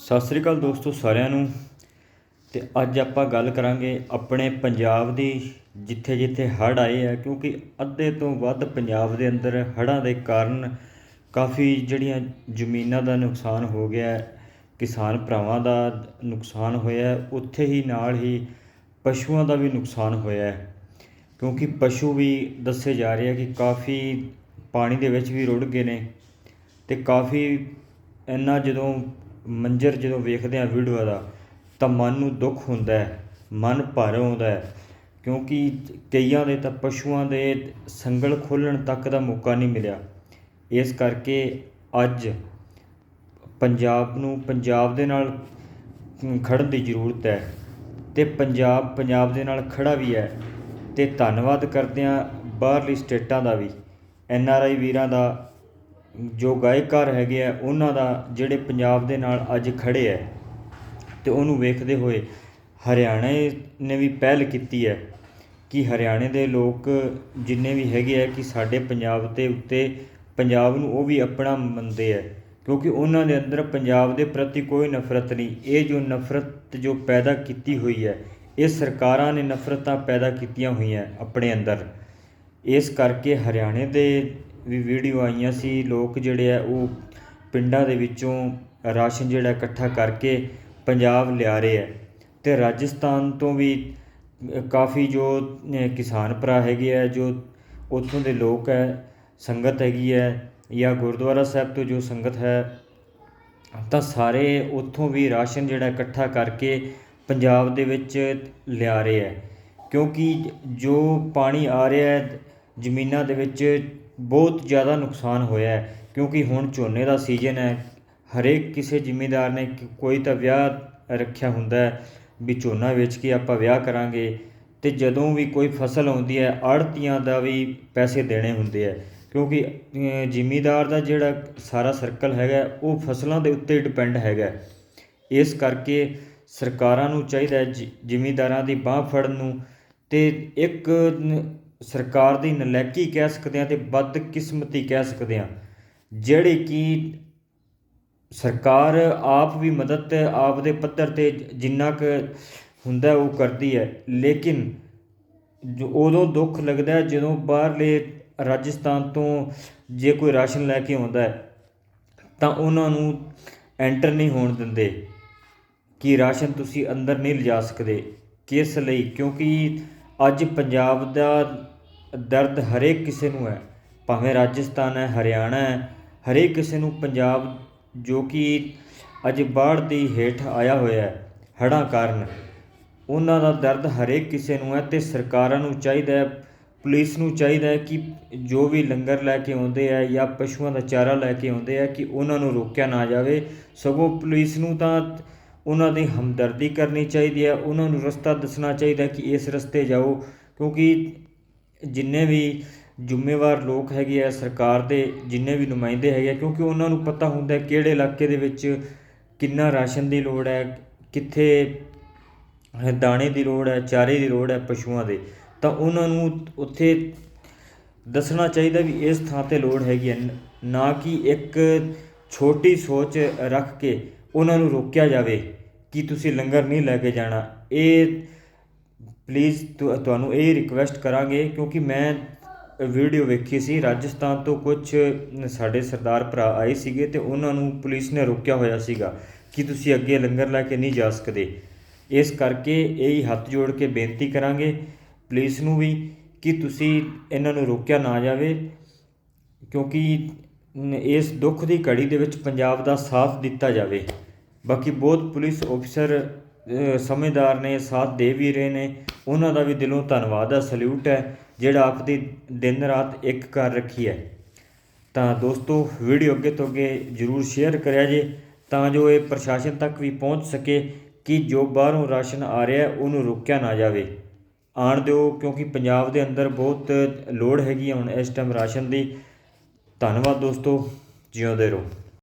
ਸਤਿ ਸ੍ਰੀ ਅਕਾਲ ਦੋਸਤੋ ਸਾਰਿਆਂ ਨੂੰ। ਤੇ ਅੱਜ ਆਪਾਂ ਗੱਲ ਕਰਾਂਗੇ ਆਪਣੇ ਪੰਜਾਬ ਦੀ ਜਿੱਥੇ ਜਿੱਥੇ ਹੜ੍ਹ ਆਏ ਆ, ਕਿਉਂਕਿ ਅੱਧੇ ਤੋਂ ਵੱਧ ਪੰਜਾਬ ਦੇ ਅੰਦਰ ਹੜ੍ਹਾਂ ਦੇ ਕਾਰਨ ਕਾਫੀ ਜਿਹੜੀਆਂ ਜ਼ਮੀਨਾਂ ਦਾ ਨੁਕਸਾਨ ਹੋ ਗਿਆ ਕਿਸਾਨ ਭਰਾਵਾਂ ਦਾ ਨੁਕਸਾਨ ਹੋਇਆ ਉੱਥੇ ਹੀ ਨਾਲ ਹੀ ਪਸ਼ੂਆਂ ਦਾ ਵੀ ਨੁਕਸਾਨ ਹੋਇਆ ਕਿਉਂਕਿ ਪਸ਼ੂ ਵੀ ਦੱਸੇ ਜਾ ਰਹੇ ਆ ਕਿ ਕਾਫੀ ਪਾਣੀ ਦੇ ਵਿੱਚ ਵੀ ਰੁੜ ਗਏ ਨੇ ਤੇ ਕਾਫੀ ਇੰਨਾ ਜਦੋਂ ਮੰਜ਼ਰ ਜਦੋਂ ਵੇਖਦੇ ਹਾਂ ਵੀਡੀਓ ਦਾ, ਤਾਂ ਮਨ ਨੂੰ ਦੁੱਖ ਹੁੰਦਾ ਹੈ, ਮਨ ਭਰ ਆਉਂਦਾ ਹੈ, ਕਿਉਂਕਿ ਕਈਆਂ ਦੇ ਤਾਂ ਪਸ਼ੂਆਂ ਦੇ ਸੰਗਲ ਖੋਲ੍ਹਣ ਤੱਕ ਦਾ ਮੌਕਾ ਨਹੀਂ ਮਿਲਿਆ। ਇਸ ਕਰਕੇ ਅੱਜ ਪੰਜਾਬ ਨੂੰ ਪੰਜਾਬ ਦੇ ਨਾਲ ਖੜ੍ਹਨ ਦੀ ਜ਼ਰੂਰਤ ਹੈ ਤੇ ਪੰਜਾਬ ਪੰਜਾਬ ਦੇ ਨਾਲ ਖੜਾ ਵੀ ਹੈ ਤੇ ਧੰਨਵਾਦ ਕਰਦੇ ਹਾਂ ਬਾਹਰਲੀ ਸਟੇਟਾਂ ਦਾ ਵੀ। ਐਨ ਆਰ ਆਈ ਵੀਰਾਂ ਦਾ ਜੋ ਗਾਇਕਾਰ ਹੈਗੇ ਆ, ਉਹਨਾਂ ਦਾ ਜਿਹੜੇ ਪੰਜਾਬ ਦੇ ਨਾਲ ਅੱਜ ਖੜੇ ਹੈ ਅਤੇ ਉਹਨੂੰ ਵੇਖਦੇ ਹੋਏ ਹਰਿਆਣੇ ਨੇ ਵੀ ਪਹਿਲ ਕੀਤੀ ਹੈ ਕਿ ਹਰਿਆਣੇ ਦੇ ਲੋਕ ਜਿੰਨੇ ਵੀ ਹੈਗੇ ਆ ਕਿ ਸਾਡੇ ਪੰਜਾਬ ਦੇ ਉੱਤੇ ਪੰਜਾਬ ਨੂੰ ਉਹ ਵੀ ਆਪਣਾ ਮੰਨਦੇ ਆ, ਕਿਉਂਕਿ ਉਹਨਾਂ ਦੇ ਅੰਦਰ ਪੰਜਾਬ ਦੇ ਪ੍ਰਤੀ ਕੋਈ ਨਫ਼ਰਤ ਨਹੀਂ। ਇਹ ਜੋ ਨਫ਼ਰਤ ਜੋ ਪੈਦਾ ਕੀਤੀ ਹੋਈ ਹੈ, ਇਹ ਸਰਕਾਰਾਂ ਨੇ ਨਫ਼ਰਤਾਂ ਪੈਦਾ ਕੀਤੀਆਂ ਹੋਈਆਂ ਆਪਣੇ ਅੰਦਰ। ਇਸ ਕਰਕੇ ਹਰਿਆਣੇ ਦੇ ਵੀ ਵੀਡੀਓ ਆਈਆਂ ਸੀ, ਲੋਕ ਜਿਹੜੇ ਆ ਉਹ ਪਿੰਡਾਂ ਦੇ ਵਿੱਚੋਂ ਰਾਸ਼ਨ ਜਿਹੜਾ ਇਕੱਠਾ ਕਰਕੇ ਪੰਜਾਬ ਲਿਆ ਰਹੇ ਹੈ ਤੇ ਰਾਜਸਥਾਨ ਤੋਂ ਵੀ ਕਾਫੀ ਜੋ ਕਿਸਾਨ ਭਰਾ ਹੈਗੇ ਆ, ਜੋ ਉੱਥੋਂ ਦੇ ਲੋਕ ਹੈ ਸੰਗਤ ਹੈਗੀ ਹੈ ਜਾਂ ਗੁਰਦੁਆਰਾ ਸਾਹਿਬ ਤੋਂ ਜੋ ਸੰਗਤ ਹੈ, ਤਾਂ ਸਾਰੇ ਉੱਥੋਂ ਵੀ ਰਾਸ਼ਨ ਜਿਹੜਾ ਇਕੱਠਾ ਕਰਕੇ ਪੰਜਾਬ ਦੇ ਵਿੱਚ ਲਿਆ ਰਹੇ ਹੈ ਕਿਉਂਕਿ ਜੋ ਪਾਣੀ ਆ ਰਿਹਾ ਹੈ, ਜ਼ਮੀਨਾਂ ਦੇ ਵਿੱਚ ਬਹੁਤ ਜ਼ਿਆਦਾ ਨੁਕਸਾਨ ਹੋਇਆ ਹੈ ਕਿਉਂਕਿ ਹੁਣ ਝੋਨੇ ਦਾ ਸੀਜ਼ਨ ਹੈ ਹਰੇਕ ਕਿਸੇ ਜ਼ਿਮੀਂਦਾਰ ਨੇ ਕੋਈ ਤਾਂ ਵਿਆਹ ਰੱਖਿਆ ਹੁੰਦਾ ਵੀ ਝੋਨਾ ਵੇਚ ਕੇ ਆਪਾਂ ਵਿਆਹ ਕਰਾਂਗੇ ਅਤੇ ਜਦੋਂ ਵੀ ਕੋਈ ਫਸਲ ਆਉਂਦੀ ਹੈ ਆੜ੍ਹਤੀਆਂ ਦਾ ਵੀ ਪੈਸੇ ਦੇਣੇ ਹੁੰਦੇ ਹੈ ਕਿਉਂਕਿ ਅ, ਜ਼ਿਮੀਂਦਾਰ ਦਾ ਜਿਹੜਾ ਸਾਰਾ ਸਰਕਲ ਹੈਗਾ ਉਹ ਫਸਲਾਂ ਦੇ ਉੱਤੇ ਡਿਪੈਂਡ ਹੈਗਾ ਇਸ ਕਰਕੇ ਸਰਕਾਰਾਂ ਨੂੰ ਚਾਹੀਦਾ ਜ਼ਿ- ਜ਼ਿਮੀਂਦਾਰਾਂ ਦੀ ਬਾਹ ਫੜਨ ਨੂੰ ਅਤੇ ਇੱਕ ਸਰਕਾਰ ਦੀ ਨਲੈਕੀ ਕਹਿ ਸਕਦੇ ਹਾਂ ਤੇ ਬਦਕਿਸਮਤੀ ਕਹਿ ਸਕਦੇ ਹਾਂ, ਜਿਹੜੀ ਕਿ ਸਰਕਾਰ ਆਪ ਵੀ ਮਦਦ ਆਪ ਦੇ ਪੱਧਰ ਤੇ ਜਿੰਨਾ ਕੁ ਹੁੰਦਾ ਉਹ ਕਰਦੀ ਹੈ, ਲੇਕਿਨ ਜੋ ਉਦੋਂ ਦੁੱਖ ਲੱਗਦਾ ਹੈ ਜਦੋਂ ਬਾਹਰਲੇ ਰਾਜਸਥਾਨ ਤੋਂ ਜੇ ਕੋਈ ਰਾਸ਼ਨ ਲੈ ਕੇ ਆਉਂਦਾ ਹੈ, ਤਾਂ ਉਹਨਾਂ ਨੂੰ ਐਂਟਰ ਨਹੀਂ ਹੋਣ ਦਿੰਦੇ ਕਿ ਰਾਸ਼ਨ ਤੁਸੀਂ ਅੰਦਰ ਨਹੀਂ ਲਿਜਾ ਸਕਦੇ, ਕਿਸ ਲਈ? ਕਿਉਂਕਿ ਅੱਜ ਪੰਜਾਬ ਦਾ ਦਰਦ ਹਰੇਕ ਕਿਸੇ ਨੂੰ ਹੈ, ਭਾਵੇਂ ਰਾਜਸਥਾਨ ਹੈ, ਹਰਿਆਣਾ ਹੈ, ਹਰੇਕ ਕਿਸੇ ਨੂੰ ਪੰਜਾਬ ਜੋ ਕਿ ਅੱਜ ਬਾੜ ਦੀ ਹੇਠ ਆਇਆ ਹੋਇਆ ਹੈ, ਹੜ੍ਹਾਂ ਕਾਰਨ। ਉਹਨਾਂ ਦਾ ਦਰਦ ਹਰੇਕ ਕਿਸੇ ਨੂੰ ਹੈ ਤੇ ਸਰਕਾਰਾਂ ਨੂੰ ਚਾਹੀਦਾ ਹੈ, ਪੁਲਿਸ ਨੂੰ ਚਾਹੀਦਾ ਹੈ ਕਿ ਜੋ ਵੀ ਲੰਗਰ ਲੈ ਕੇ ਆਉਂਦੇ ਆ ਜਾਂ ਪਸ਼ੂਆਂ ਦਾ ਚਾਰਾ ਲੈ ਕੇ ਆਉਂਦੇ ਆ ਕਿ ਉਹਨਾਂ ਨੂੰ ਰੋਕਿਆ ਨਾ ਜਾਵੇ। ਸਗੋਂ ਪੁਲਿਸ ਨੂੰ ਤਾਂ ਉਹਨਾਂ ਦੀ ਹਮਦਰਦੀ ਕਰਨੀ ਚਾਹੀਦੀ ਹੈ, ਉਹਨਾਂ ਨੂੰ ਰਸਤਾ ਦੱਸਣਾ ਚਾਹੀਦਾ ਕਿ ਇਸ ਰਸਤੇ ਜਾਓ, ਕਿਉਂਕਿ ਜਿੰਨੇ ਵੀ ਜ਼ਿੰਮੇਵਾਰ ਲੋਕ ਹੈਗੇ ਆ ਸਰਕਾਰ ਦੇ, ਜਿੰਨੇ ਵੀ ਨੁਮਾਇੰਦੇ ਹੈਗੇ ਆ, ਕਿਉਂਕਿ ਉਹਨਾਂ ਨੂੰ ਪਤਾ ਹੁੰਦਾ ਕਿਹੜੇ ਇਲਾਕੇ ਦੇ ਵਿੱਚ ਕਿੰਨਾ ਰਾਸ਼ਨ ਦੀ ਲੋੜ ਹੈ, ਕਿੱਥੇ ਦਾਣੇ ਦੀ ਲੋੜ ਹੈ, ਚਾਰੇ ਦੀ ਲੋੜ ਹੈ ਪਸ਼ੂਆਂ ਦੇ, ਤਾਂ ਉਹਨਾਂ ਨੂੰ ਉੱਥੇ ਦੱਸਣਾ ਚਾਹੀਦਾ ਵੀ ਇਸ ਥਾਂ ਤੇ ਲੋੜ ਹੈਗੀ ਹੈ, ਨਾ ਕਿ ਇੱਕ ਛੋਟੀ ਸੋਚ ਰੱਖ ਕੇ ਉਹਨਾਂ ਨੂੰ ਰੋਕਿਆ ਜਾਵੇ ਕਿ ਤੁਸੀਂ ਲੰਗਰ ਨਹੀਂ ਲੈ ਕੇ ਜਾਣਾ। ਇਹ ਪਲੀਜ਼ ਤੁਹਾਨੂੰ ਇਹ ਰਿਕਵੈਸਟ ਕਰਾਂਗੇ ਕਿਉਂਕਿ ਮੈਂ ਵੀਡੀਓ ਵੇਖੀ ਸੀ, ਰਾਜਸਥਾਨ ਤੋਂ ਕੁਝ ਸਾਡੇ ਸਰਦਾਰ ਭਰਾ ਆਏ ਸੀਗੇ ਤੇ ਉਹਨਾਂ ਨੂੰ ਪੁਲਿਸ ਨੇ ਰੋਕਿਆ ਹੋਇਆ ਸੀਗਾ ਕਿ ਤੁਸੀਂ ਅੱਗੇ ਲੰਗਰ ਲੈ ਕੇ ਨਹੀਂ ਜਾ ਸਕਦੇ। ਇਸ ਕਰਕੇ ਇਹ ਹੀ ਹੱਥ ਜੋੜ ਕੇ ਬੇਨਤੀ ਕਰਾਂਗੇ ਪੁਲਿਸ ਨੂੰ ਵੀ ਕਿ ਤੁਸੀਂ ਇਹਨਾਂ ਨੂੰ ਰੋਕਿਆ ਨਾ ਜਾਵੇ ਕਿਉਂਕਿ ਇਸ ਦੁੱਖ ਦੀ ਘੜੀ ਦੇ ਵਿੱਚ ਪੰਜਾਬ ਦਾ ਸਾਥ ਦਿੱਤਾ ਜਾਵੇ। ਬਾਕੀ ਬਹੁਤ ਪੁਲਿਸ ਅਫਸਰ ਸਮਝਦਾਰ ਨੇ, ਸਾਥ ਦੇ ਵੀ ਰਹੇ ਨੇ। ਉਹਨਾਂ ਦਾ ਵੀ ਦਿਲੋਂ ਧੰਨਵਾਦ ਹੈ ਸਲੂਟ ਹੈ, ਜਿਹੜਾ ਆਪਦੀ ਦਿਨ ਰਾਤ ਇੱਕ ਕਰ ਰੱਖੀ ਹੈ। ਤਾਂ ਦੋਸਤੋ, ਵੀਡੀਓ ਅੱਗੇ ਤੋਂ ਅੱਗੇ ਜਰੂਰ ਸ਼ੇਅਰ ਕਰਿਆ ਜੇ, ਤਾਂ ਜੋ ਇਹ ਪ੍ਰਸ਼ਾਸਨ ਤੱਕ ਵੀ ਪਹੁੰਚ ਸਕੇ ਕਿ ਜੋ ਬਾਹਰੋਂ ਰਾਸ਼ਨ ਆ ਰਿਹਾ ਉਹਨੂੰ ਰੋਕਿਆ ਨਾ ਜਾਵੇ। ਆਣ ਦਿਓ, ਕਿਉਂਕਿ ਪੰਜਾਬ ਦੇ ਅੰਦਰ ਬਹੁਤ ਲੋੜ ਹੈਗੀ ਹੈ ਹੁਣ ਇਸ ਟਾਈਮ ਰਾਸ਼ਨ ਦੀ। ਧੰਨਵਾਦ ਦੋਸਤੋ ਜਿਉਂਦੇ ਰਹੋ।